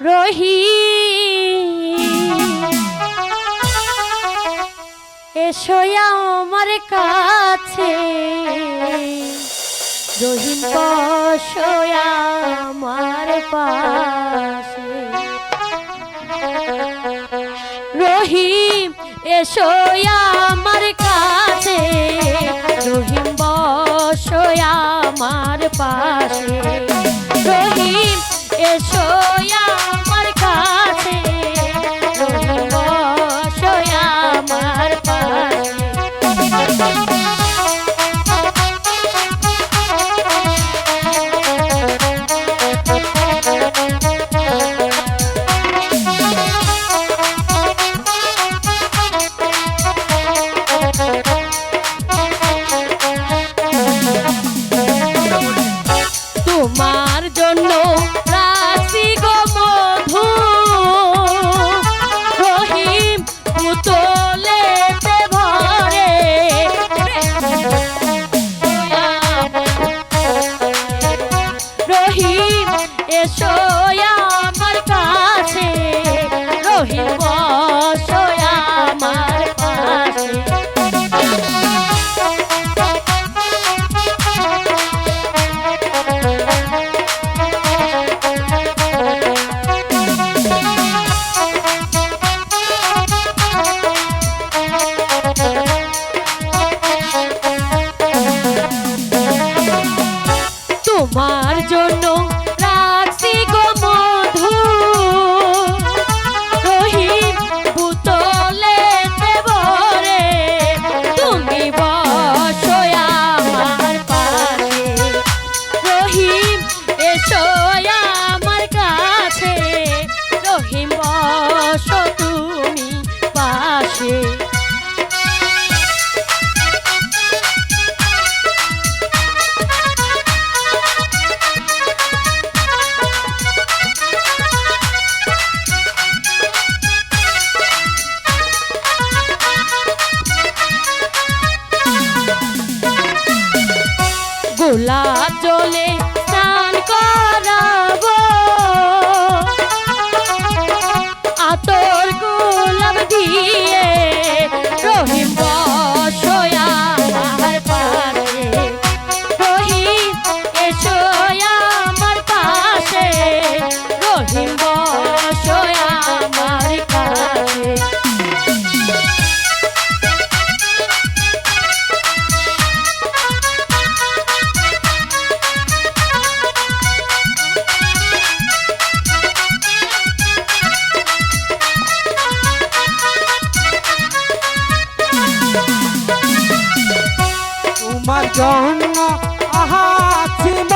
রহি এসো আমার কাছে। রহিম পশয়া আমার পাশে। রহিম, এসো আমার কাছে। রহিম বসয়া আমার পাশে। রহিম এসো তোমার জন্য গোলা জলে স্নান করা। আমার জন্য আহা ছিল।